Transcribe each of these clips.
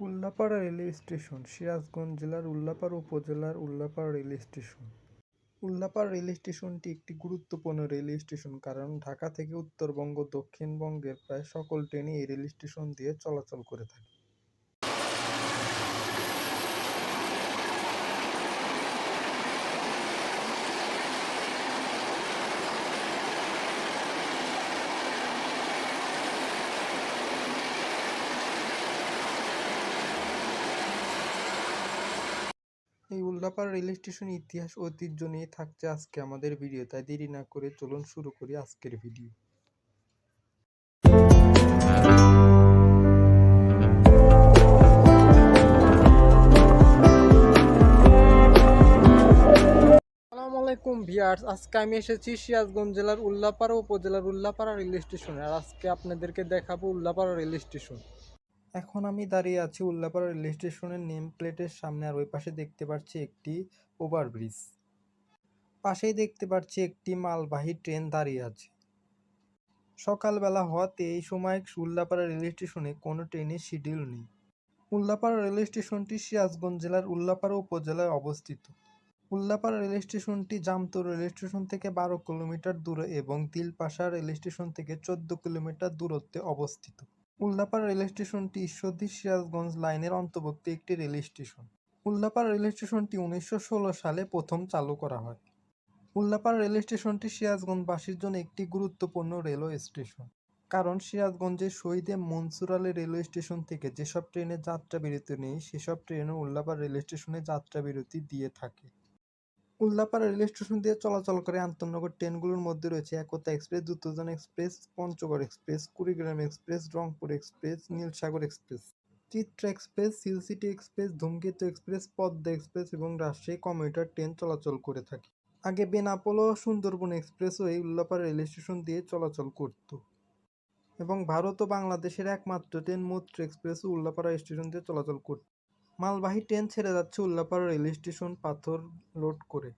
Ullapara railway station, Sirajganj জেলার উল্লাপাড় উপজেলার Ullapara railway station. Ullapara rail স্টেশনটি একটি গুরুত্বপূর্ণ রেলওয়ে স্টেশন কারণ ঢাকা থেকে উত্তরবঙ্গ দক্ষিণবঙ্গের প্রায় সকল ট্রেনই এই রেল স্টেশন দিয়ে চলাচল করে থাকে। এই উল্লাপাড়া রেল স্টেশনের ইতিহাস, ঐতিহ্য নিয়ে থাকছে আজকে আমাদের ভিডিও তাই দেরি না করে চলুন শুরু করি আজকের ভিডিও আলাইকুম আজকে আমি এসেছি সিরাজগঞ্জ জেলার উল্লাপাড়া উপজেলার উল্লাপাড়া রেল স্টেশনে আর আজকে আপনাদেরকে দেখাবো উল্লাপাড়া রেল স্টেশন এখন আমি দাঁড়িয়ে আছি উল্লাপাড়া রেল স্টেশনের নেম প্লেটের সামনে, আর ওই পাশে দেখতে পাচ্ছি একটি ওভারব্রিজ। পাশেই দেখতে পাচ্ছি একটি মালবাহী ট্রেন দাঁড়িয়ে আছে। সকালবেলা হওয়াতে এই সময় উল্লাপাড়া রেল স্টেশনে কোনো ট্রেনের শিডিউল নেই। উল্লাপাড়া রেল স্টেশনটি সিরাজগঞ্জ জেলার উল্লাপাড়া উপজেলায় অবস্থিত। উল্লাপাড়া রেল স্টেশনটি জামতর রেল স্টেশন থেকে বারো কিলোমিটার দূরে এবং তিলপাশা রেল স্টেশন থেকে চোদ্দ কিলোমিটার দূরত্বে অবস্থিত। উল্লাপাড়া রেল স্টেশনটি ঈশ্বরদী সিরাজগঞ্জ লাইনের অন্তর্ভুক্ত একটি রেল স্টেশন। উল্লাপাড়া রেল স্টেশনটি উনিশশো ষোলো সালে প্রথম চালু করা হয়। উল্লাপাড়া রেল স্টেশনটি সিরাজগঞ্জবাসীর জন্য একটি গুরুত্বপূর্ণ রেলওয়ে স্টেশন। কারণ সিরাজগঞ্জের শহীদে মনসুর আলী রেলওয়ে স্টেশন থেকে যেসব ট্রেনে যাত্রা বিরতি নেই, সেসব ট্রেনও উল্লাপাড়া রেল স্টেশনে যাত্রা বিরতি দিয়ে থাকে। উল্লাপাড়া রেল স্টেশন দিয়ে চলাচল করে আন্তনগর ট্রেনগুলোর মধ্যে রয়েছে Ekota express Drutojan express, Panchagarh express, Kurigram express, Rangpur express, Nilsagar express. Chitra express সিলসিটি express, Dhumketu express, Padma express এবং রাজশাহী কমিউটার ট্রেন চলাচল করে থাকে। আগে বেনাপোল সুন্দরবন এক্সপ্রেসও এই উল্লাপাড়া রেল স্টেশন দিয়ে চলাচল করত। এবং ভারত ও বাংলাদেশের একমাত্র ট্রেন মৈত্র এক্সপ্রেসও উল্লাপাড়া স্টেশন দিয়ে চলাচল করত। মালবাহী ট্রেন ছেড়ে যাচ্ছে উল্লাপাড়া রেল স্টেশন পাথর লোড করে।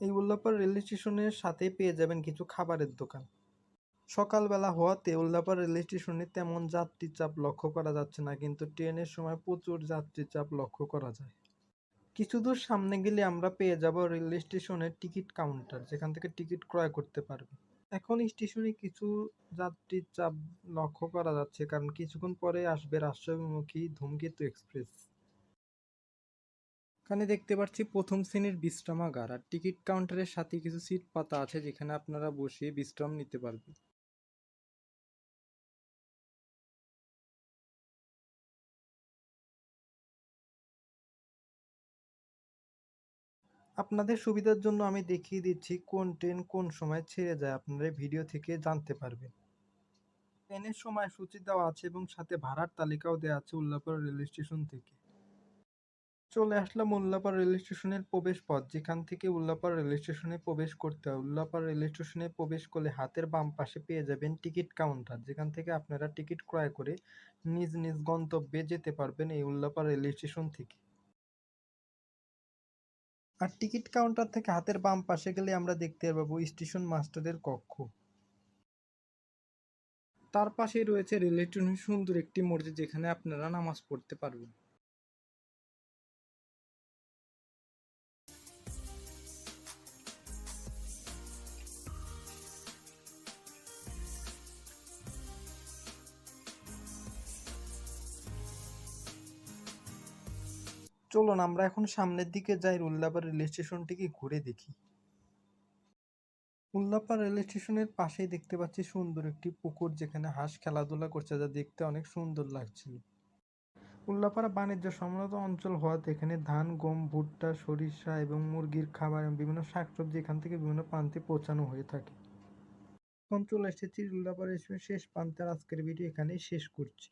এই উল্লাপাড়া রেল স্টেশনের সাথে পেয়ে যাবেন কিছু খাবারের দোকান। সকালবেলা হওয়াতে উল্লাপাড়া রেল স্টেশনে তেমন যাত্রী চাপ লক্ষ্য করা যাচ্ছে না, কিন্তু ট্রেনের সময় প্রচুর যাত্রী চাপ লক্ষ্য করা যায়। কিছু দূর সামনে গেলে আমরা পেয়ে যাব রেল স্টেশনের টিকিট কাউন্টার, যেখান থেকে টিকিট ক্রয় করতে পারবে। এখন স্টেশনে কিছু যাত্রীর চাপ লক্ষ্য করা যাচ্ছে, কারণ কিছুক্ষণ পরে আসবে রাজশাহীমুখী ধূমকেতু এক্সপ্রেস। এখানে দেখতে পাচ্ছি প্রথম শ্রেণির বিশ্রামাগার, আর টিকিট কাউন্টারের সাথে কিছু সিট পাতা আছে যেখানে আপনারা বসে বিশ্রাম নিতে পারবেন। আপনাদের সুবিধার জন্য আমি দেখিয়ে দিচ্ছি কোন ট্রেন কোন সময় ছেড়ে যায়, আপনারা ভিডিও থেকে জানতে পারবেন। ট্রেনের সময় সূচি দেওয়া আছে এবং সাথে ভাড়ার তালিকাও দেওয়া আছে উল্লাপুর রেল স্টেশন থেকে। চলে আসলাম উল্লাপাড়া রেল স্টেশনের প্রবেশ পথ। যেখান থেকে উল্লাপাড়া রেল স্টেশনে প্রবেশ করতে হয়। উল্লাপাড়া রেল স্টেশনে প্রবেশ করলে হাতের বাম পাশে পেয়ে যাবেন টিকিট কাউন্টার। যেখান থেকে আপনারা টিকিট ক্রয় করে নিজ নিজ গন্তব্যে যেতে পারবেন এই উল্লাপাড়া রেল স্টেশন থেকে। আর টিকিট কাউন্টার থেকে হাতের বাম পাশে গেলে আমরা দেখতে পাবো স্টেশন মাস্টারের কক্ষ। তার পাশেই রয়েছে রেল স্টেশনের সুন্দর একটি মসজিদ যেখানে আপনারা নামাজ পড়তে পারবেন। চলুন, আমরা এখন সামনের দিকে যাই। উল্লাপাড়া রেল স্টেশনটিকে ঘুরে দেখি। উল্লাপাড়া রেল স্টেশনের পাশেই দেখতে পাচ্ছি সুন্দর একটি পুকুর, যেখানে হাঁস খেলাধুলা করছে, যা দেখতে অনেক সুন্দর লাগছিল। উল্লাপাড়া বাণিজ্য সম্মত অঞ্চল হওয়াতে এখানে ধান, গম, ভুট্টা, সরিষা এবং মুরগির খাবার এবং বিভিন্ন শাকসবজি এখান থেকে বিভিন্ন প্রান্তে পৌঁছানো হয়ে থাকে। এখন চলে এসেছি উল্লাপাড়া শেষ প্রান্তে আর আজকের ভিডিও এখানেই শেষ করছি।